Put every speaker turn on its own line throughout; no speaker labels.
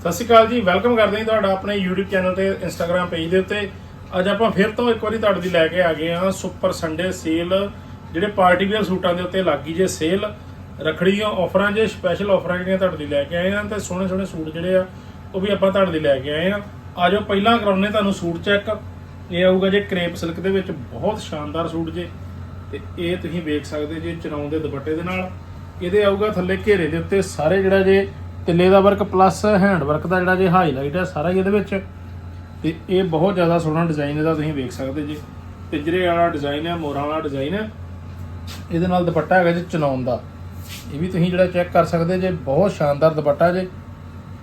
ਸਤਿ ਸ਼੍ਰੀ ਅਕਾਲ ਜੀ ਵੈਲਕਮ ਕਰਦੇ ਹਾਂ ਜੀ ਤੁਹਾਡਾ ਆਪਣੇ YouTube ਚੈਨਲ ਤੇ, Instagram ਪੇਜ ਦੇ ਉੱਤੇ। ਅੱਜ ਆਪਾਂ ਫਿਰ ਤੋਂ ਇੱਕ ਵਾਰੀ ਤੁਹਾਡੇ ਲਈ ਲੈ ਕੇ ਆ ਗਏ ਹਾਂ ਸੁਪਰ ਸੰਡੇ ਸੇਲ ਜਿਹੜੇ ਪਾਰਟੀ ਵੇਅਰ ਸੂਟਾਂ ਦੇ ਉੱਤੇ ਲੱਗੀ ਜੇ ਸੇਲ ਰੱਖੜੀ ਦੀਆਂ ਆਫਰਾਂ ਜੇ ਸਪੈਸ਼ਲ ਆਫਰਾਂ ਜਿਹੜੀਆਂ ਤੁਹਾਡੇ ਲਈ ਲੈ ਕੇ ਆਏ ਹਾਂ ਤੇ ਸੋਹਣੇ ਸੋਹਣੇ ਸੂਟ ਜਿਹੜੇ ਆ, ਉਹ ਵੀ ਆਪਾਂ ਤੁਹਾਡੇ ਲਈ ਲੈ ਕੇ ਆਏ ਹਾਂ। ਆਜੋ ਪਹਿਲਾਂ ਕਰਾਉਨੇ ਤੁਹਾਨੂੰ ਸੂਟ ਚੈੱਕ ਇਹ ਆਊਗਾ ਜੇ ਕ੍ਰੇਪ ਸਿਲਕ ਦੇ ਵਿੱਚ, ਬਹੁਤ ਸ਼ਾਨਦਾਰ ਸੂਟ ਜੇ। ਤੇ ਇਹ ਤੁਸੀਂ ਵੇਖ ਸਕਦੇ ਜੇ ਚਨਾਉ ਦੇ ਦੁਪੱਟੇ ਦੇ ਨਾਲ। ਇਹਦੇ ਆਊਗਾ ਥੱਲੇ ਘੇਰੇ ਦੇ ਉੱਤੇ ਸਾਰੇ ਜਿਹੜਾ ਜੇ ਤਿੱਲੇ ਦਾ ਵਰਕ ਪਲੱਸ ਹੈਂਡ ਵਰਕ ਦਾ ਜਿਹੜਾ ਜੇ ਹਾਈਲਾਈਟ ਹੈ ਸਾਰਾ ਹੀ ਇਹਦੇ ਵਿੱਚ। ਤੇ ਇਹ ਬਹੁਤ ਜ਼ਿਆਦਾ ਸੋਹਣਾ ਡਿਜ਼ਾਈਨ ਇਹਦਾ ਤੁਸੀਂ ਵੇਖ ਸਕਦੇ ਜੀ। ਪਿੰਜਰੇ ਵਾਲਾ ਡਿਜ਼ਾਈਨ ਹੈ ਮੋਰਾਂ ਵਾਲਾ ਡਿਜ਼ਾਈਨ ਹੈ। ਇਹਦੇ ਨਾਲ ਦੁਪੱਟਾ ਹੈਗਾ ਜੀ ਚਨਾਉਣ ਦਾ। ਇਹ ਵੀ ਤੁਸੀਂ ਜਿਹੜਾ ਚੈੱਕ ਕਰ ਸਕਦੇ ਜੇ, ਬਹੁਤ ਸ਼ਾਨਦਾਰ ਦੁਪੱਟਾ ਜੇ।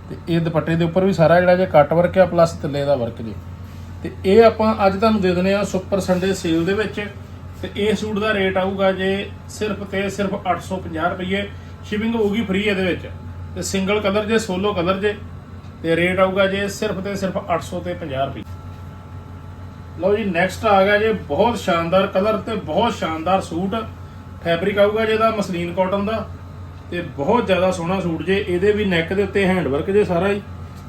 ਤੇ ਇਹ ਦੁਪੱਟੇ ਦੇ ਉੱਪਰ ਵੀ ਸਾਰਾ ਜਿਹੜਾ ਜੇ ਕੱਟ ਵਰਕ ਹੈ ਪਲੱਸ ਤਿੱਲੇ ਦਾ ਵਰਕ ਜੇ। ਤੇ ਇਹ ਆਪਾਂ ਅੱਜ ਤੁਹਾਨੂੰ ਦੇ ਦਿੰਦੇ ਆ ਸੁਪਰ ਸੰਡੇ ਸੇਲ ਦੇ ਵਿੱਚ। ਤੇ ਇਹ ਸੂਟ ਦਾ ਰੇਟ ਆਊਗਾ ਜੇ ਸਿਰਫ ਤੇ ਸਿਰਫ 850 ਰੁਪਏ ਸ਼ਿਪਿੰਗ ਹੋਊਗੀ ਫ੍ਰੀ ਇਹਦੇ ਵਿੱਚ। ਤੇ ਸਿੰਗਲ ਕਲਰ ਜੇ, ਸੋਲੋ ਕਲਰ ਜੇ, ਤੇ ਰੇਟ ਆਊਗਾ ਜੇ ਸਿਰਫ ਤੇ ਸਿਰਫ 800 ਤੇ 50 ਰੁਪਏ। ਲਓ ਜੀ ਨੈਕਸਟ ਆ ਗਿਆ ਜੇ, ਬਹੁਤ ਸ਼ਾਨਦਾਰ ਕਲਰ ਤੇ ਬਹੁਤ ਸ਼ਾਨਦਾਰ ਸੂਟ। ਫੈਬਰਿਕ ਆਊਗਾ ਜਿਹਦਾ ਮਸਲੀਨ ਕਾਟਨ ਦਾ। ਤੇ ਬਹੁਤ ਜ਼ਿਆਦਾ ਸੋਹਣਾ ਸੂਟ ਜੇ, ਇਹਦੇ ਵੀ ਨੈਕ ਦੇ ਉੱਤੇ ਹੈਂਡ ਵਰਕ ਜੇ ਸਾਰਾ ਹੀ।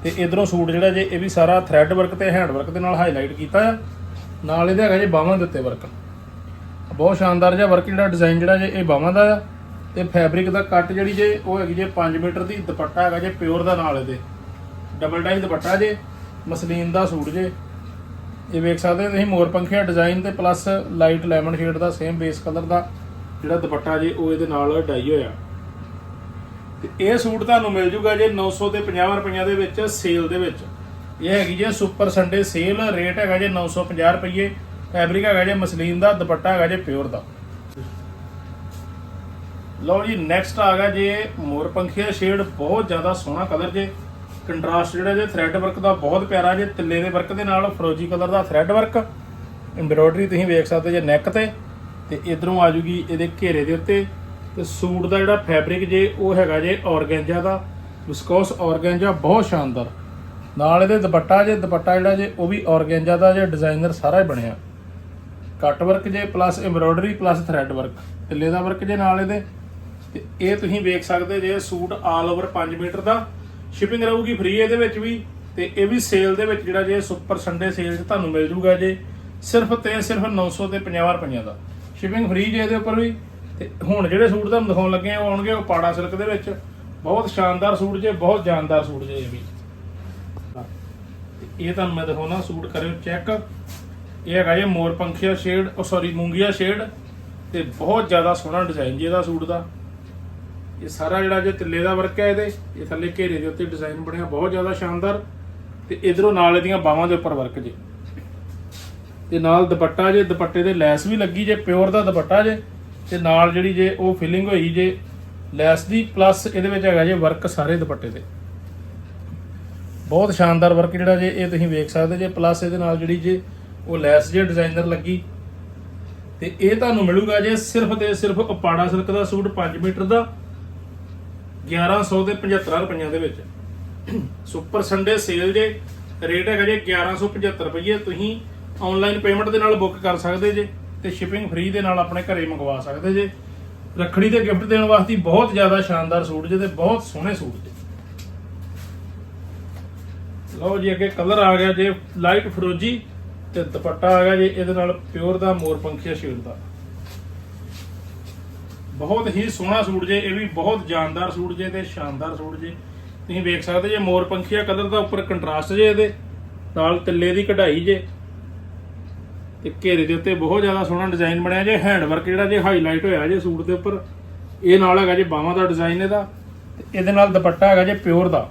ਤੇ ਇਧਰੋਂ ਸੂਟ ਜਿਹੜਾ ਜੇ, ਇਹ ਵੀ ਸਾਰਾ ਥ੍ਰੈਡ ਵਰਕ ਤੇ ਹੈਂਡ ਵਰਕ ਦੇ ਨਾਲ ਹਾਈਲਾਈਟ ਕੀਤਾ ਆ। ਨਾਲ ਇਹਦੇ ਹੈਗਾ ਜੇ ਬਾਹਾਂ ਦੇ ਉੱਤੇ ਵਰਕ ਬਹੁਤ ਸ਼ਾਨਦਾਰ ਜਿਹਾ ਵਰਕ ਜਿਹੜਾ ਡਿਜ਼ਾਈਨ ਜਿਹੜਾ ਜੇ, ਇਹ ਬਾਹਾਂ ਦਾ ਆ। ਤੇ ਫੈਬਰਿਕ ਦਾ ਕੱਟ ਜਿਹੜੀ ਜੇ ਉਹ ਹੈਗੀ ਜੇ 5 ਮੀਟਰ ਦੀ ਦੁਪੱਟਾ ਹੈਗਾ ਜੇ ਪਿਓਰ ਦਾ ਨਾਲ ਇਹਦੇ। ਡਬਲ ਡਾਈ ਦੁਪੱਟਾ ਜੇ, ਮਸਲੀਨ ਦਾ ਸੂਟ ਜੇ। ਇਹ ਵੇਖ ਸਕਦੇ ਹੋ ਤੁਸੀਂ, ਮੋਰ ਪੰਖੀਆ ਡਿਜ਼ਾਈਨ ਤੇ ਪਲੱਸ ਲਾਈਟ ਲੈਮਨ ਸ਼ੇਡ ਦਾ ਸੇਮ ਬੇਸ ਕਲਰ ਦਾ ਜਿਹੜਾ ਦੁਪੱਟਾ ਜੇ, ਉਹ ਇਹਦੇ ਨਾਲ ਡਾਈ ਹੋਇਆ। ਤੇ ਇਹ ਸੂਟ ਤੁਹਾਨੂੰ ਮਿਲ ਜੂਗਾ ਜੇ 900 ਤੇ 50 ਰੁਪਈਆਂ ਦੇ ਵਿੱਚ ਸੇਲ ਦੇ ਵਿੱਚ। ਇਹ ਹੈਗੀ ਜੇ ਸੁਪਰ ਸੰਡੇ ਸੇਲ ਰੇਟ ਹੈਗਾ ਜੇ 950 ਰੁਪਏ ਫੈਬਰਿਕ ਹੈਗਾ ਜੇ ਮਸਲੀਨ ਦਾ, ਦੁਪੱਟਾ ਹੈਗਾ ਜੇ ਪਿਓਰ ਦਾ। ਲਓ ਜੀ ਨੈਕਸਟ ਆ ਗਿਆ ਜੇ ਮੋਰ ਪੰਖੀਆ ਸ਼ੇਡ ਬਹੁਤ ਜ਼ਿਆਦਾ ਸੋਹਣਾ ਕਲਰ ਜੇ। ਕੰਟਰਾਸਟ ਜਿਹੜਾ ਜੇ ਥ੍ਰੈਡ ਵਰਕ ਦਾ ਬਹੁਤ ਪਿਆਰਾ ਜੇ, ਤਿੱਲੇ ਦੇ ਵਰਕ ਦੇ ਨਾਲ ਫਰੋਜੀ ਕਲਰ ਦਾ ਥ੍ਰੈਡ ਵਰਕ ਐਮਬ੍ਰੋਇਡਰੀ ਤੁਸੀਂ ਵੇਖ ਸਕਦੇ ਜੇ ਨੈਕ ਤੇ ਤੇ ਇਧਰੋਂ ਆ ਜੂਗੀ ਇਹਦੇ ਘੇਰੇ ਦੇ ਉੱਤੇ। ਤੇ ਸੂਟ ਦਾ ਜਿਹੜਾ ਫੈਬਰਿਕ ਜੇ, ਉਹ ਹੈਗਾ ਜੇ ਔਰਗੈਂਜਾ ਦਾ। ਵਿਸਕੋਸ ਔਰਗੈਂਜਾ ਬਹੁਤ ਸ਼ਾਨਦਾਰ। ਨਾਲ ਇਹਦੇ ਦੁਪੱਟਾ ਜੇ, ਦੁਪੱਟਾ ਜਿਹੜਾ ਜੇ, ਉਹ ਵੀ ਔਰਗੈਂਜਾ ਦਾ ਜੇ ਡਿਜ਼ਾਈਨਰ ਸਾਰਾ ਹੀ ਬਣਿਆ। ਕੱਟ ਵਰਕ ਜੇ plus embroidery plus thread work ਤਿੱਲੇ ਦਾ ਵਰਕ ਜੇ ਨਾਲ ਇਹਦੇ। ਤੇ ਇਹ ਤੁਸੀਂ ਵੇਖ ਸਕਦੇ ਜੇ ਸੂਟ ਆਲ ਓਵਰ 5 ਮੀਟਰ ਦਾ ਸ਼ਿਪਿੰਗ ਰਹੂਗੀ ਫ੍ਰੀ ਇਹਦੇ ਵਿੱਚ ਵੀ, ਤੇ ਇਹ ਵੀ ਸੇਲ ਦੇ ਵਿੱਚ ਜਿਹੜਾ ਜੇ ਸੁਪਰ ਸੰਡੇ ਸੇਲ 'ਚ ਤੁਹਾਨੂੰ ਮਿਲ ਜੂਗਾ ਜੇ, ਸਿਰਫ ਤੇ ਸਿਰਫ 900 ਤੇ 50 ਰੁਪਈਆਂ ਦਾ। ਸ਼ਿਪਿੰਗ ਫ੍ਰੀ ਜੇ ਇਹਦੇ ਉੱਪਰ ਵੀ, ਤੇ ਹੁਣ ਜਿਹੜੇ ਸੂਟ ਤੁਹਾਨੂੰ ਦਿਖਾਉਣ ਲੱਗੇ ਆ, ਉਹ ਆਉਣਗੇ ਉਹ ਪਾੜਾ ਸਿਲਕ ਦੇ ਵਿੱਚ। ਬਹੁਤ ਸ਼ਾਨਦਾਰ ਸੂਟ ਜੇ, ਬਹੁਤ ਜਾਨਦਾਰ ਸੂਟ ਜੇ ਇਹ ਵੀ। ਇਹ ਤੁਹਾਨੂੰ ਮੈਂ ਦਿਖਾਉਣਾ ਸੂਟ, ਕਰਿਓ ਚੈੱਕ ਇਹ ਹੈਗਾ ਜੇ ਮੋਰ ਪੰਖੀਆ ਸ਼ੇਡ ਉਹ ਸੌਰੀ ਮੂੰਗੀਆ ਸ਼ੇਡ ਤੇ ਬਹੁਤ ਜ਼ਿਆਦਾ ਸੋਹਣਾ ਡਿਜ਼ਾਈਨ ਜੀ ਇਹਦਾ ਸੂਟ ਦਾ। ਇਹ ਸਾਰਾ ਜਿਹੜਾ ਜੇ ਤਿੱਲੇ ਦਾ ਵਰਕ ਹੈ ਇਹਦੇ, ਇਹ ਥੱਲੇ ਘੇਰੇ ਦੇ ਉੱਤੇ ਡਿਜ਼ਾਈਨ ਬਣਿਆ, ਬਹੁਤ ਜ਼ਿਆਦਾ ਸ਼ਾਨਦਾਰ। ਤੇ ਇਧਰੋਂ ਨਾਲ ਇਹਦੀਆਂ ਬਾਹਾਂ ਦੇ ਉੱਪਰ ਵਰਕ ਜੇ। ਤੇ ਨਾਲ ਦੁਪੱਟਾ ਜੇ, ਦੁਪੱਟੇ ਤੇ ਲੈਸ ਵੀ ਲੱਗੀ ਜੇ ਪਿਓਰ ਦਾ ਦੁਪੱਟਾ ਜੇ, ਤੇ ਨਾਲ ਜਿਹੜੀ ਜੇ ਉਹ ਫਿਲਿੰਗ ਹੋਈ ਜੇ, ਲੈਸ ਦੀ ਪਲੱਸ ਇਹਦੇ ਵਿੱਚ ਹੈਗਾ ਜੇ ਵਰਕ ਸਾਰੇ ਦੁਪੱਟੇ ਤੇ ਬਹੁਤ ਸ਼ਾਨਦਾਰ ਵਰਕ ਜਿਹੜਾ ਜੇ ਇਹ ਤੁਸੀਂ ਵੇਖ ਸਕਦੇ ਜੇ ਪਲੱਸ ਇਹਦੇ ਨਾਲ ਜਿਹੜੀ ਜੇ ਉਹ ਲੈਸ ਜੇ ਡਿਜ਼ਾਈਨਰ ਲੱਗੀ। ਤੇ ਇਹ ਤੁਹਾਨੂੰ ਮਿਲੂਗਾ ਜੇ ਸਿਰਫ ਤੇ ਸਿਰਫ ਅਪਾੜਾ ਸਿਲਕ ਦਾ ਸੂਟ 5 ਮੀਟਰ ਦਾ 1100 ਤੇ 75 ਰੁਪਈਆਂ ਦੇ ਵਿੱਚ। ਸੁਪਰ ਸੰਡੇ ਸੇਲ ਜੇ ਰੇਟ ਹੈਗਾ ਜੇ 1175 ਰੁਪਏ ਤੁਸੀਂ ਆਨਲਾਈਨ ਪੇਮੈਂਟ ਦੇ ਨਾਲ ਬੁੱਕ ਕਰ ਸਕਦੇ ਜੇ ਤੇ ਸ਼ਿਪਿੰਗ ਫ੍ਰੀ ਦੇ ਨਾਲ ਆਪਣੇ ਘਰੇ ਮੰਗਵਾ ਸਕਦੇ ਜੇ। ਰੱਖੜੀ ਤੇ ਗਿਫਟ ਦੇਣ ਵਾਸਤੇ ਬਹੁਤ ਜ਼ਿਆਦਾ ਸ਼ਾਨਦਾਰ ਸੂਟ ਜੇ ਤੇ ਬਹੁਤ ਸੋਹਣੇ ਸੂਟ ਜੇ। ਲਓ ਜੀ, ਅੱਗੇ ਕਲਰ ਆ ਗਿਆ ਜੇ ਲਾਈਟ ਫਰੋਜੀ ਤੇ ਦੁਪੱਟਾ ਆ ਗਿਆ ਜੇ, ਇਹਦੇ ਨਾਲ ਪਿਓਰ ਦਾ ਮੋਰ ਪੰਖੀਆ ਸ਼ੇਡ ਦਾ। ਬਹੁਤ ਹੀ ਸੋਹਣਾ ਸੂਟ ਜੇ, ਇਹ ਵੀ ਬਹੁਤ ਜਾਨਦਾਰ ਸੂਟ ਜੇ ਤੇ ਸ਼ਾਨਦਾਰ ਸੂਟ ਜੇ। ਤੁਸੀਂ ਵੇਖ ਸਕਦੇ ਜੇ ਮੋਰ ਪੰਖੀਆ ਕਲਰ ਦਾ ਉੱਪਰ ਕੰਟਰਾਸਟ ਜੇ ਇਹਦੇ, ਨਾਲ ਤਿੱਲੇ ਦੀ ਕਢਾਈ ਜੇ। ਤੇ ਘੇਰੇ ਦੇ ਉੱਤੇ ਬਹੁਤ ਜ਼ਿਆਦਾ ਸੋਹਣਾ ਡਿਜ਼ਾਈਨ ਬਣਿਆ ਜੇ ਹੈਂਡ ਵਰਕ ਜਿਹੜਾ ਜੇ ਹਾਈਲਾਈਟ ਹੋਇਆ ਜੇ ਸੂਟ ਦੇ ਉੱਪਰ। ਇਹ ਨਾਲ ਹੈਗਾ ਜੇ ਬਾਹਾਂ ਦਾ ਡਿਜ਼ਾਈਨ ਇਹਦਾ, ਤੇ ਇਹਦੇ ਨਾਲ ਦੁਪੱਟਾ ਹੈਗਾ ਜੇ ਪਿਓਰ ਦਾ।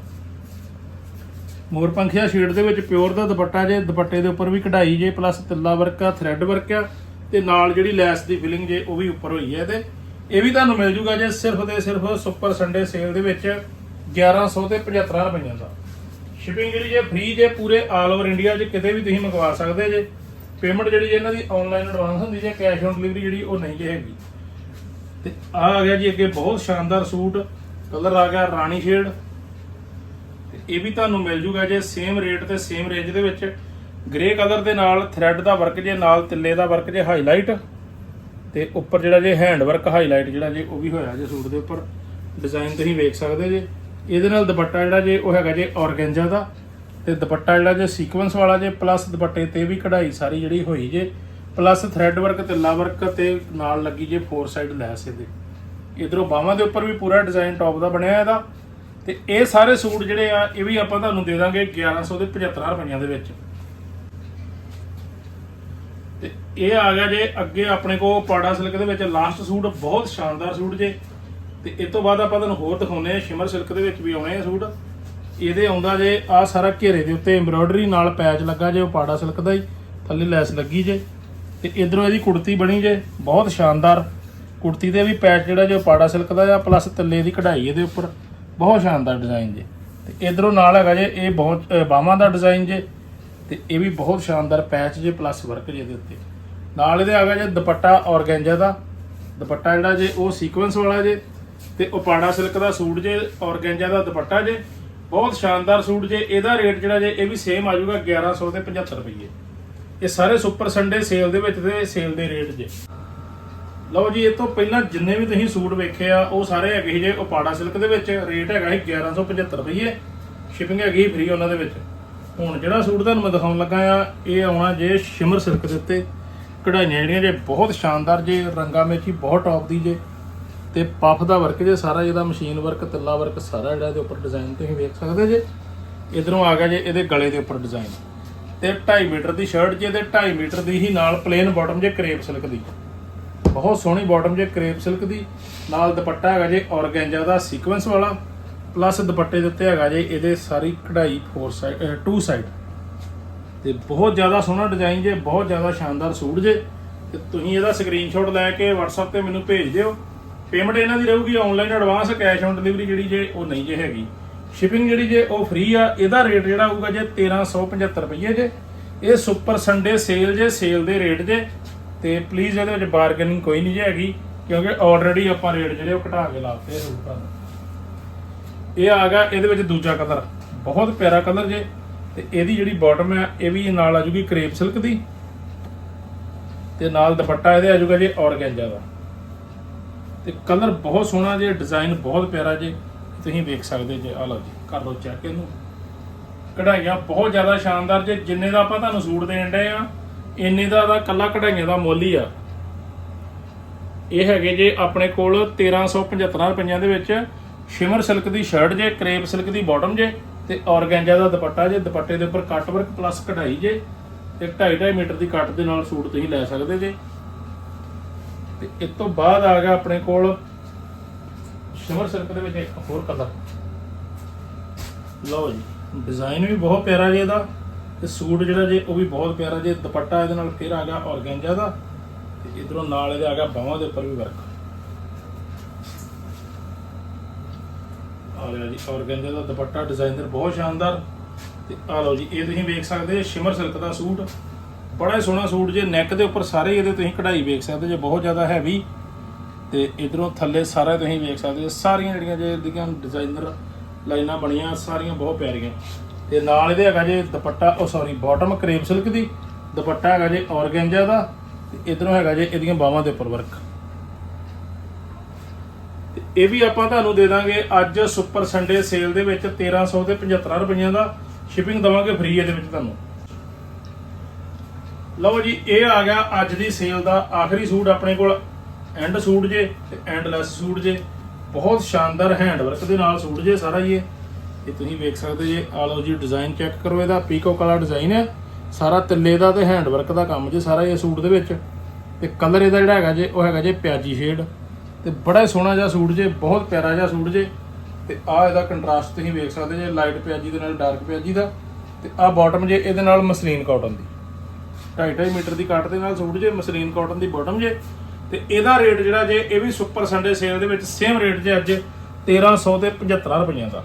ਮੋਰ ਪੰਖੀਆ ਸ਼ੇਡ ਦੇ ਵਿੱਚ ਪਿਓਰ ਦਾ ਦੁਪੱਟਾ ਜੇ, ਦੁਪੱਟੇ ਦੇ ਉੱਪਰ ਵੀ ਕਢਾਈ ਜੇ ਪਲੱਸ ਤਿੱਲਾ ਵਰਕ ਆ ਥ੍ਰੈਡ ਵਰਕ ਆ, ਤੇ ਨਾਲ ਜਿਹੜੀ ਲੈਸ ਦੀ ਫਿਲਿੰਗ ਜੇ, ਉਹ ਵੀ ਉੱਪਰ ਹੋਈ ਹੈ ਇਹਦੇ। ਇਹ ਵੀ ਤੁਹਾਨੂੰ ਮਿਲ ਜੂਗਾ ਜੇ ਸਿਰਫ ਤੇ ਸਿਰਫ ਸੁਪਰ ਸੰਡੇ ਸੇਲ ਦੇ ਵਿੱਚ 1100 ਤੇ 75 ਰੁਪਈਆਂ ਦਾ। ਸ਼ਿਪਿੰਗ ਜਿਹੜੀ ਜੇ ਫ੍ਰੀ ਜੇ ਪੂਰੇ ਆਲ ਓਵਰ ਇੰਡੀਆ 'ਚ ਕਿਤੇ ਵੀ ਤੁਸੀਂ ਮੰਗਵਾ ਸਕਦੇ ਜੇ। ਪੇਮੈਂਟ ਜਿਹੜੀ ਜੇ ਇਹਨਾਂ ਦੀ ਆਨਲਾਈਨ ਐਡਵਾਂਸ ਹੁੰਦੀ ਜੇ ਕੈਸ਼ ਔਨ ਡਿਲੀਵਰੀ ਜਿਹੜੀ ਉਹ ਨਹੀਂ ਜੇ ਹੈਗੀ। ਤੇ ਆ ਆ ਗਿਆ ਜੀ ਅੱਗੇ ਬਹੁਤ ਸ਼ਾਨਦਾਰ ਸੂਟ, ਕਲਰ ਆ ਗਿਆ ਰਾਣੀ ਸ਼ੇਡ ਤੇ ਇਹ ਵੀ ਤੁਹਾਨੂੰ ਮਿਲ ਜੂਗਾ ਜੇ ਸੇਮ ਰੇਟ ਤੇ ਸੇਮ ਰੇਂਜ ਦੇ ਵਿੱਚ। ਗ੍ਰੇ ਕਲਰ ਦੇ ਨਾਲ ਥ੍ਰੈਡ ਦਾ ਵਰਕ ਜੇ, ਨਾਲ ਤਿੱਲੇ ਦਾ ਵਰਕ ਜੇ ਹਾਈਲਾਈਟ ਤੇ ਉੱਪਰ ਜਿਹੜਾ ਜੇ ਹੈਂਡ ਵਰਕ ਹਾਈਲਾਈਟ ਜਿਹੜਾ ਜੇ ਉਹ ਵੀ ਹੋਇਆ ਜੇ ਸੂਟ ਦੇ ਉੱਪਰ ਡਿਜ਼ਾਈਨ ਤੁਸੀਂ ਵੇਖ ਸਕਦੇ ਜੇ। ਇਹਦੇ ਨਾਲ ਦੁਪੱਟਾ ਜਿਹੜਾ ਜੇ ਉਹ ਹੈਗਾ ਜੇ ਔਰਗੈਂਜਾ ਦਾ, ਤੇ ਦੁਪੱਟਾ ਜਿਹੜਾ ਜੇ ਸੀਕੁਐਂਸ ਵਾਲਾ ਜੇ ਪਲੱਸ ਦੁਪੱਟੇ ਤੇ ਵੀ ਕਢਾਈ ਸਾਰੀ ਜਿਹੜੀ ਹੋਈ ਜੇ ਪਲੱਸ ਥ੍ਰੈਡ ਵਰਕ ਤੇ ਲਾ ਵਰਕ ਤੇ ਨਾਲ ਲੱਗੀ ਜੇ ਫੋਰ ਸਾਈਡ ਲੈਸ ਇਹਦੇ। ਇਧਰੋਂ ਬਾਹਾਂ ਦੇ ਉੱਪਰ ਵੀ ਪੂਰਾ ਡਿਜ਼ਾਈਨ ਟੌਪ ਦਾ ਬਣਿਆ ਇਹਦਾ। ਤੇ ਇਹ ਸਾਰੇ ਸੂਟ ਜਿਹੜੇ ਆ, ਇਹ ਵੀ ਆਪਾਂ ਤੁਹਾਨੂੰ ਦੇ ਦਾਂਗੇ 1100 ਦੇ 75 ਰੁਪਈਆਂ ਦੇ ਵਿੱਚ ਤੇ ਇਹ ਆ ਗਿਆ ਜੇ ਅੱਗੇ ਆਪਣੇ ਕੋਲ ਪਾੜਾ ਸਿਲਕ ਦੇ ਵਿੱਚ ਲਾਸਟ ਸੂਟ ਬਹੁਤ ਸ਼ਾਨਦਾਰ ਸੂਟ ਜੇ। ਤੇ ਇਸ ਤੋਂ ਬਾਅਦ ਆਪਾਂ ਤੁਹਾਨੂੰ ਹੋਰ ਦਿਖਾਉਨੇ ਆ ਸ਼ਿਮਰ ਸਿਲਕ ਦੇ ਵਿੱਚ ਵੀ ਆਉਣੇ ਆ ਸੂਟ। ਇਹਦੇ ਆਉਂਦਾ ਜੇ ਆ ਸਾਰਾ ਘੇਰੇ ਦੇ ਉੱਤੇ ਐਮਬ੍ਰੋਇਡਰੀ ਨਾਲ ਪੈਚ ਲੱਗਾ ਜੇ ਉਹ ਪਾੜਾ ਸਿਲਕ ਦਾ ਹੀ ਥੱਲੇ ਲੈਸ ਲੱਗੀ ਜੇ। ਤੇ ਇਧਰੋਂ ਇਹਦੀ ਕੁੜਤੀ ਬਣੀ ਜੇ ਬਹੁਤ ਸ਼ਾਨਦਾਰ। ਕੁੜਤੀ ਦੇ ਵੀ ਪੈਚ ਜਿਹੜਾ ਜੇ ਉਹ ਪਾੜਾ ਸਿਲਕ ਦਾ ਆ ਪਲੱਸ ਥੱਲੇ ਦੀ ਕਢਾਈ ਇਹਦੇ ਉੱਪਰ। ਬਹੁਤ ਸ਼ਾਨਦਾਰ ਡਿਜ਼ਾਈਨ ਜੇ। ਤੇ ਇਧਰੋਂ ਨਾਲ ਹੈਗਾ ਜੇ ਇਹ ਬਹੁਤ ਅ, ਬਾਹਾਂ ਦਾ ਡਿਜ਼ਾਈਨ ਜੇ। ਤੇ ਇਹ ਵੀ ਬਹੁਤ ਸ਼ਾਨਦਾਰ ਪੈਚ ਜੇ ਪਲੱਸ ਵਰਕ ਜੇ ਦੇ ਉੱਤੇ। ਨਾਲ ਇਹਦੇ ਆ ਗਿਆ ਜੇ ਦੁਪੱਟਾ ਔਰਗੈਂਜਾ ਦਾ। ਦੁਪੱਟਾ ਜਿਹੜਾ ਜੇ ਉਹ ਸੀਕੁਐਂਸ ਵਾਲਾ ਜੇ ਤੇ ਉਪਾੜਾ ਸਿਲਕ ਦਾ ਸੂਟ ਜੇ, ਔਰਗੈਂਜਾ ਦਾ ਦੁਪੱਟਾ ਜੇ, ਬਹੁਤ ਸ਼ਾਨਦਾਰ ਸੂਟ ਜੇ। ਇਹਦਾ ਰੇਟ ਜਿਹੜਾ ਜੇ, ਇਹ ਵੀ ਸੇਮ ਆ ਜਾਊਗਾ 1100 ਤੇ 75 ਰੁਪਏ ਇਹ ਸਾਰੇ ਸੁਪਰ ਸੰਡੇ ਸੇਲ ਦੇ ਵਿੱਚ ਤੇ ਸੇਲ ਦੇ ਰੇਟ ਜੇ। ਲਓ ਜੀ, ਇਹ ਤੋਂ ਪਹਿਲਾਂ ਜਿੰਨੇ ਵੀ ਤੁਸੀਂ ਸੂਟ ਵੇਖੇ ਆ, ਉਹ ਸਾਰੇ ਹੈਗੇ ਸੀ ਜੇ ਉਪਾੜਾ ਸਿਲਕ ਦੇ ਵਿੱਚ। ਰੇਟ ਹੈਗਾ ਸੀ 1175 ਰੁਪਏ ਸ਼ਿਪਿੰਗ ਹੈਗੀ ਫ੍ਰੀ ਉਹਨਾਂ ਦੇ ਵਿੱਚ। ਹੁਣ ਜਿਹੜਾ ਸੂਟ ਤੁਹਾਨੂੰ ਮੈਂ ਦਿਖਾਉਣ ਲੱਗਾ ਆ, ਇਹ ਆਉਣਾ ਜੇ ਸ਼ਿਮਰ ਸਿਲਕ ਦੇ ਉੱਤੇ। ਕਢਾਈਆਂ ਜਿਹੜੀਆਂ ਜੇ ਬਹੁਤ ਸ਼ਾਨਦਾਰ ਜੇ, ਰੰਗਾਂ ਵਿੱਚ ਹੀ ਬਹੁਤ ਟੌਪ ਦੀ ਜੇ, ਤੇ ਪਫ ਦਾ ਵਰਕ ਜੇ ਸਾਰਾ ਜਿਹਦਾ ਮਸ਼ੀਨ ਵਰਕ ਤਿੱਲਾ ਵਰਕ ਸਾਰਾ ਜਿਹੜਾ ਇਹਦੇ ਉੱਪਰ ਡਿਜ਼ਾਈਨ ਤੁਸੀਂ ਵੇਖ ਸਕਦੇ ਜੇ। ਇਧਰੋਂ ਆ ਗਿਆ ਜੇ ਇਹਦੇ ਗਲੇ ਦੇ ਉੱਪਰ ਡਿਜ਼ਾਈਨ ਤੇ 2.5 ਮੀਟਰ ਦੀ ਸ਼ਰਟ ਜੇ ਤੇ 2.5 ਮੀਟਰ ਦੀ ਹੀ ਨਾਲ ਪਲੇਨ ਬਾਟਮ ਜੇ ਕਰੇਪ ਸਿਲਕ ਦੀ। ਬਹੁਤ ਸੋਹਣੀ ਬਾਟਮ ਜੇ ਕਰੇਪ ਸਿਲਕ ਦੀ। ਨਾਲ ਦੁਪੱਟਾ ਹੈਗਾ ਜੇ ਔਰਗੈਂਜਾ ਦਾ ਸੀਕੁਐਂਸ ਵਾਲਾ ਪਲੱਸ ਦੁਪੱਟੇ ਦੇ ਉੱਤੇ ਹੈਗਾ ਜੇ ਇਹਦੇ ਸਾਰੀ ਕਢਾਈ ਫੋਰ ਸਾਈਡ ਟੂ ਸਾਈਡ ਤੇ ਬਹੁਤ ਜ਼ਿਆਦਾ ਸੋਹਣਾ ਡਿਜ਼ਾਈਨ ਜੇ, ਬਹੁਤ ਜ਼ਿਆਦਾ ਸ਼ਾਨਦਾਰ ਸੂਟ ਜੇ। ਤੇ ਤੁਸੀਂ ਇਹਦਾ ਸਕਰੀਨਸ਼ਾਟ ਲੈ ਕੇ WhatsApp ਤੇ ਮੈਨੂੰ ਭੇਜ ਦਿਓ। ਪੇਮੈਂਟ ਇਹਨਾਂ ਦੀ ਰਹੂਗੀ online advance cash on delivery ਜਿਹੜੀ ਜੇ, ਉਹ ਨਹੀਂ ਜੇ ਹੈਗੀ। ਸ਼ਿਪਿੰਗ ਜਿਹੜੀ ਜੇ, ਉਹ ਫ੍ਰੀ ਆ। ਇਹਦਾ ਰੇਟ ਜਿਹੜਾ ਹੋਊਗਾ ਜੇ 1375 ਰੁਪਏ ਜੇ। ਇਹ ਸੁਪਰ ਸੰਡੇ ਸੇਲ ਜੇ ਸੇਲ ਦੇ ਰੇਟ ਜੇ। ਤੇ ਪਲੀਜ਼ ਇਹਦੇ ਵਿੱਚ ਬਾਰਗੇਨਿੰਗ ਕੋਈ ਨਹੀਂ ਜੇ ਹੈਗੀ, ਕਿਉਂਕਿ ਆਲਰੇਡੀ ਆਪਾਂ ਰੇਟ ਜਿਹੜੇ ਉਹ ਘਟਾ ਕੇ ਲਾਤੇ ਆ ਸੂਟਾਂ ਨੂੰ ਇਹ ਆ ਗਿਆ ਇਹਦੇ ਵਿੱਚ ਦੂਜਾ ਕਲਰ ਬਹੁਤ ਪਿਆਰਾ ਕਲਰ ਜੇ। ਤੇ ਇਹਦੀ ਜਿਹੜੀ ਬਾਟਮ ਹੈ, ਇਹ ਵੀ ਨਾਲ ਆ ਜੂਗੀ ਕਰੇਪ ਸਿਲਕ ਦੀ। ਤੇ ਨਾਲ ਦੁਪੱਟਾ ਇਹਦੇ ਆ ਜੂਗਾ ਜੇ ਔਰਗੈਂਜਾ ਦਾ। ਤੇ ਕਲਰ ਬਹੁਤ ਸੋਹਣਾ ਜੇ ਡਿਜ਼ਾਈਨ ਬਹੁਤ ਪਿਆਰਾ ਜੇ, ਤੁਸੀਂ ਵੇਖ ਸਕਦੇ ਜੇ। ਆ ਲਓ ਜੀ, ਕਰ ਲਓ ਚੈੱਕ ਇਹਨੂੰ। ਕਢਾਈਆਂ ਬਹੁਤ ਜ਼ਿਆਦਾ ਸ਼ਾਨਦਾਰ ਜੇ, ਜਿੰਨੇ ਦਾ ਆਪਾਂ ਤੁਹਾਨੂੰ ਸੂਟ ਦੇਣ ਡਏ ਆ, ਇੰਨੇ ਦਾ ਦਾ ਕੱਲਾ ਕਢਾਈਆਂ ਦਾ ਮੁੱਲ ਹੀ ਆ। ਇਹ ਹੈਗੇ ਜੇ ਆਪਣੇ ਕੋਲ 1375 ਰੁਪਈਆਂ ਦੇ ਵਿੱਚ ਸ਼ਿਮਰ ਸਿਲਕ ਦੀ ਸ਼ਰਟ ਜੇ ਕਰੇਪ ਸਿਲਕ ਦੀ ਬਾਟਮ ਜੇ। ਤੇ ਔਰਗੈਂਜਾ ਦਾ ਦੁਪੱਟਾ ਜੇ ਦੁਪੱਟੇ ਦੇ ਉੱਪਰ ਕੱਟ ਵਰਕ ਪਲੱਸ ਕਢਾਈ ਜੇ ਤੇ 2.5 ਮੀਟਰ ਦੀ ਕੱਟ ਦੇ ਨਾਲ ਸੂਟ ਤੁਸੀਂ ਲੈ ਸਕਦੇ ਜੇ। ਤੇ ਇਸ ਤੋਂ ਬਾਅਦ ਆ ਗਿਆ ਆਪਣੇ ਕੋਲ ਸ਼ਿਮਰ ਸਿਲਕ ਦੇ ਵਿੱਚ ਇੱਕ ਹੋਰ ਕਲਰ ਲਓ ਜੀ ਡਿਜ਼ਾਈਨ ਵੀ ਬਹੁਤ ਪਿਆਰਾ ਜੇ ਇਹਦਾ ਤੇ ਸੂਟ ਜਿਹੜਾ ਜੇ ਉਹ ਵੀ ਬਹੁਤ ਪਿਆਰਾ ਜੇ, ਦੁਪੱਟਾ ਇਹਦੇ ਨਾਲ ਫਿਰ ਆ ਗਿਆ ਔਰਗੈਂਜਾ ਦਾ ਤੇ ਇਧਰੋਂ ਨਾਲ ਇਹਦੇ ਆ ਗਿਆ ਬਾਹਾਂ ਦੇ ਉੱਪਰ ਵੀ ਵਰਕ ਆ ਲਿਆ ਜੀ। ਔਰਗੈਂਜਾ ਦਾ ਦੁਪੱਟਾ ਡਿਜ਼ਾਈਨਰ ਬਹੁਤ ਸ਼ਾਨਦਾਰ। ਤੇ ਆ ਲਓ ਜੀ, ਇਹ ਤੁਸੀਂ ਵੇਖ ਸਕਦੇ ਜੇ ਸ਼ਿਮਰ ਸਿਲਕ ਦਾ ਸੂਟ। ਬੜਾ ਹੀ ਸੋਹਣਾ ਸੂਟ ਜੇ ਨੈਕ ਦੇ ਉੱਪਰ ਸਾਰੇ ਇਹਦੇ ਤੁਸੀਂ ਕਢਾਈ ਵੇਖ ਸਕਦੇ ਜੇ ਬਹੁਤ ਜ਼ਿਆਦਾ ਹੈਵੀ ਤੇ ਇਧਰੋਂ ਥੱਲੇ ਸਾਰਾ ਤੁਸੀਂ ਵੇਖ ਸਕਦੇ ਜੇ ਸਾਰੀਆਂ ਜਿਹੜੀਆਂ ਜੇ ਇਹਦੀਆਂ ਡਿਜ਼ਾਈਨਰ ਲਾਈਨਾਂ ਬਣੀਆਂ, ਸਾਰੀਆਂ ਬਹੁਤ ਪਿਆਰੀਆਂ। ਤੇ ਨਾਲ ਇਹਦੇ ਹੈਗਾ ਜੇ ਦੁਪੱਟਾ, ਉਹ ਸੌਰੀ ਬਾਟਮ ਕਰੇਪ ਸਿਲਕ ਦੀ। ਦੁਪੱਟਾ ਹੈਗਾ ਜੇ ਔਰਗੈਂਜਾ ਦਾ। ਤੇ ਇਧਰੋਂ ਹੈਗਾ ਜੇ ਇਹਦੀਆਂ ਬਾਹਾਂ ਦੇ ਉੱਪਰ ਵਰਕ ਇਹ ਵੀ ਆਪਾਂ ਤੁਹਾਨੂੰ ਦੇ ਦਾਂਗੇ ਅੱਜ ਸੁਪਰ ਸੰਡੇ ਸੇਲ ਦੇ ਵਿੱਚ 1300 ਤੇ 75 ਰੁਪਈਆਂ ਦਾ ਸ਼ਿਪਿੰਗ ਦਵਾਂਗੇ ਫ੍ਰੀ ਇਹਦੇ ਵਿੱਚ ਤੁਹਾਨੂੰ। ਲਓ ਜੀ, ਇਹ ਆ ਗਿਆ ਅੱਜ ਦੀ ਸੇਲ ਦਾ ਆਖਰੀ ਸੂਟ ਆਪਣੇ ਕੋਲ। ਐਂਡ ਸੂਟ ਜੇ ਤੇ ਐਂਡਲੈਸ ਸੂਟ ਜੇ। ਬਹੁਤ ਸ਼ਾਨਦਾਰ ਹੈਂਡ ਵਰਕ ਦੇ ਨਾਲ ਸੂਟ ਜੇ ਸਾਰਾ ਹੀ ਇਹ। ਇਹ ਤੁਸੀਂ ਵੇਖ ਸਕਦੇ ਜੇ ਆ ਲਓ ਜੀ ਡਿਜ਼ਾਈਨ ਚੈੱਕ ਕਰੋ ਇਹਦਾ। ਪੀਕੋ ਕਲਰ ਡਿਜ਼ਾਈਨ ਹੈ। ਸਾਰਾ ਤਿੱਲੇ ਦਾ ਤੇ ਹੈਂਡ ਵਰਕ ਦਾ ਕੰਮ ਜੇ ਸਾਰਾ ਇਹ ਸੂਟ ਦੇ ਵਿੱਚ। ਤੇ ਕਲਰ ਇਹਦਾ ਜਿਹੜਾ ਹੈਗਾ ਜੇ, ਉਹ ਹੈਗਾ ਜੇ ਪਿਆਜੀ ਸ਼ੇਡ ਤੇ ਬੜਾ ਹੀ ਸੋਹਣਾ ਜਿਹਾ ਸੂਟ ਜੇ, ਬਹੁਤ ਪਿਆਰਾ ਜਿਹਾ ਸੂਟ ਜੇ। ਤੇ ਆ ਇਹਦਾ ਕੰਟਰਾਸਟ ਤੁਸੀਂ ਵੇਖ ਸਕਦੇ ਜੇ ਲਾਈਟ ਪਿਆਜੀ ਦੇ ਨਾਲ ਡਾਰਕ ਪਿਆਜੀ ਦਾ। ਤੇ ਆ ਬਾਟਮ ਜੇ, ਇਹਦੇ ਨਾਲ ਮਸਲੀਨ ਕਾਟਨ ਦੀ। 2.5 ਮੀਟਰ ਦੀ ਕੱਟ ਦੇ ਨਾਲ ਸੂਟ ਜੇ, ਮਸਲੀਨ ਕਾਟਨ ਦੀ ਬਾਟਮ ਜੇ। ਤੇ ਇਹਦਾ ਰੇਟ ਜਿਹੜਾ ਜੇ, ਇਹ ਵੀ ਸੁਪਰ ਸੰਡੇ ਸੇਲ ਦੇ ਵਿੱਚ ਸੇਮ ਰੇਟ ਜੇ ਅੱਜ 1300 ਤੇ 75 ਰੁਪਈਆਂ ਦਾ।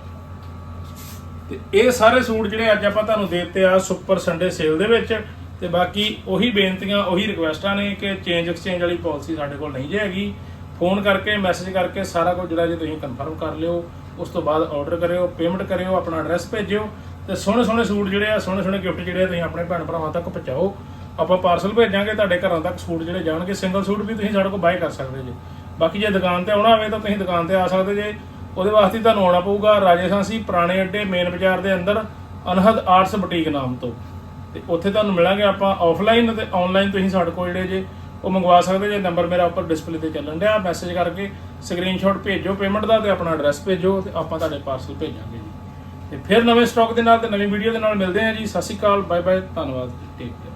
ਤੇ ਇਹ ਸਾਰੇ ਸੂਟ ਜਿਹੜੇ ਅੱਜ ਆਪਾਂ ਤੁਹਾਨੂੰ ਦੇ ਦਿੱਤੇ ਆ ਸੁਪਰ ਸੰਡੇ ਸੇਲ ਦੇ ਵਿੱਚ। ਤੇ ਬਾਕੀ ਉਹੀ ਬੇਨਤੀਆਂ, ਉਹੀ ਰਿਕੁਐਸਟਾਂ ਨੇ ਕਿ ਚੇਂਜ ਐਕਸਚੇਂਜ ਵਾਲੀ ਪਾਲਿਸੀ ਸਾਡੇ ਕੋਲ ਨਹੀਂ ਜੇ ਹੈਗੀ। ਫੋਨ ਕਰਕੇ, ਮੈਸੇਜ ਕਰਕੇ ਸਾਰਾ ਕੁਝ ਜਿਹੜਾ ਜੇ ਤੁਸੀਂ ਕਨਫਰਮ ਕਰ ਲਿਓ, ਉਸ ਤੋਂ ਬਾਅਦ ਆਰਡਰ ਕਰਿਓ ਪੇਮੈਂਟ ਕਰਿਓ, ਆਪਣਾ ਐਡਰੈਸ ਭੇਜਿਓ ਤੇ ਸੋਹਣੇ ਸੋਹਣੇ ਸੂਟ ਜਿਹੜੇ ਆ, ਸੋਹਣੇ ਸੋਹਣੇ ਗਿਫਟ ਜਿਹੜੇ ਆ ਤੁਸੀਂ ਆਪਣੇ ਭੈਣ ਭਰਾਵਾਂ ਤੱਕ ਪਹੁੰਚਾਓ। ਆਪਾਂ ਪਾਰਸਲ ਭੇਜਾਂਗੇ, ਤੁਹਾਡੇ ਘਰਾਂ ਤੱਕ ਸੂਟ ਜਿਹੜੇ ਜਾਣਗੇ ਸਿੰਗਲ ਸੂਟ ਵੀ ਤੁਸੀਂ ਸਾਡੇ ਕੋਲ ਬਾਏ ਕਰ ਸਕਦੇ ਜੇ। ਬਾਕੀ ਜੇ ਦੁਕਾਨ ਤੇ ਆਉਣਾ ਹੋਵੇ ਤਾਂ ਤੁਸੀਂ ਦੁਕਾਨ ਤੇ ਆ ਸਕਦੇ ਜੇ। ਉਹਦੇ ਵਾਸਤੇ ਤੁਹਾਨੂੰ ਆਉਣਾ ਪਊਗਾ ਰਾਜਸਥਾਨੀ ਪੁਰਾਣੇ ਅੱਡੇ ਮੇਨ ਬਾਜ਼ਾਰ ਦੇ ਅੰਦਰ, ਅਨਹਦ ਆਰਟਸ ਬੁਟੀਕ ਨਾਮ ਤੋਂ। ਤੇ ਉੱਥੇ ਤੁਹਾਨੂੰ ਮਿਲਾਂਗੇ ਆਪਾਂ ਆਫਲਾਈਨ ਤੇ ਆਨਲਾਈਨ ਤੁਸੀਂ ਸਾਡੇ ਕੋਲ ਜਿਹੜੇ ਜੇ ਉਹ ਮੰਗਵਾ ਸਕਦੇ ਜੇ, ਨੰਬਰ ਮੇਰਾ ਉੱਪਰ ਡਿਸਪਲੇ ਤੇ ਚੱਲਣ ਡਿਆ। ਮੈਸੇਜ ਕਰਕੇ ਸਕਰੀਨਸ਼ਾਟ ਭੇਜੋ ਪੇਮੈਂਟ ਦਾ ਤੇ ਆਪਣਾ ਐਡਰੈਸ ਭੇਜੋ ਤੇ ਆਪਾਂ ਤੁਹਾਡੇ ਪਾਰਸਲ ਭੇਜਾਂਗੇ ਜੀ। ਤੇ ਫਿਰ ਨਵੇਂ ਸਟਾਕ ਦੇ ਨਾਲ ਤੇ ਨਵੀਂ ਵੀਡੀਓ ਦੇ ਨਾਲ ਮਿਲਦੇ ਹਾਂ ਜੀ। ਸਤਿ ਸ਼੍ਰੀ ਅਕਾਲ ਬਾਏ ਬਾਏ ਧੰਨਵਾਦ। Take care